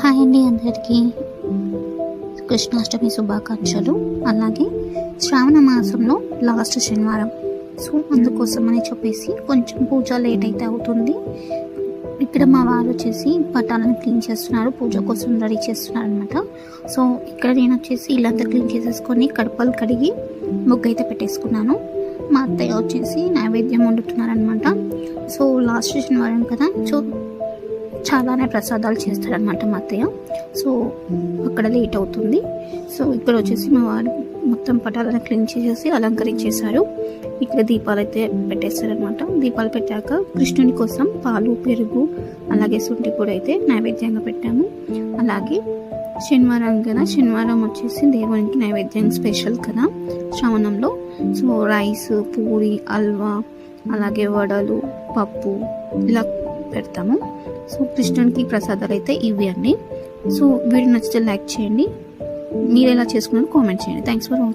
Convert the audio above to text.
Hi అండి అందరికీ. కృష్ణాష్టమి శుభాకాంక్షలు. అలాగే శ్రావణ మాసంలో లాస్ట్ శనివారం. సో అందుకోసం అని చెప్పేసి కొంచెం పూజ లేట్ అయితే అవుతుంది. ఇక్కడ మా వారు వచ్చేసి పటాలను క్లీన్ చేస్తున్నారు. పూజ కోసం రెడీ చేస్తున్నారు అనమాట సో ఇక్కడ నేను వచ్చేసి ఇల్లంతా క్లీన్ చేసేసుకొని కడపలు కడిగి ముగ్గు అయితే పెట్టేసుకున్నాను. మా అత్తయ్య వచ్చేసి నైవేద్యం వండుతున్నారనమాట సో లాస్ట్ శనివారం కదా. సో చాలానే ప్రసాదాలు చేస్తారనమాట మా అత్తయ్య. సో అక్కడ లేట్ అవుతుంది. సో ఇక్కడ వచ్చేసి మా వారు మొత్తం పటాలను క్లీన్ చేసేసి అలంకరించేశారు. ఇక్కడ దీపాలు అయితే పెట్టేస్తారనమాట దీపాలు పెట్టాక కృష్ణుని కోసం పాలు పెరుగు అలాగే శుంఠి కూడా అయితే నైవేద్యంగా పెట్టాము. అలాగే శనివారం కదా శనివారం వచ్చేసి దేవునికి నైవేద్యం స్పెషల్ కదా శ్రవణంలో. సో రైస్ పూరి హల్వా అలాగే వడలు పప్పు ఇలా పెడతాము. సో కృష్ణునికి ప్రసాదాలు అయితే ఇవి అండి. సో వీడియో నచ్చితే లైక్ చేయండి. మీరు ఎలా చేసుకున్నారో కామెంట్ చేయండి. Thanks for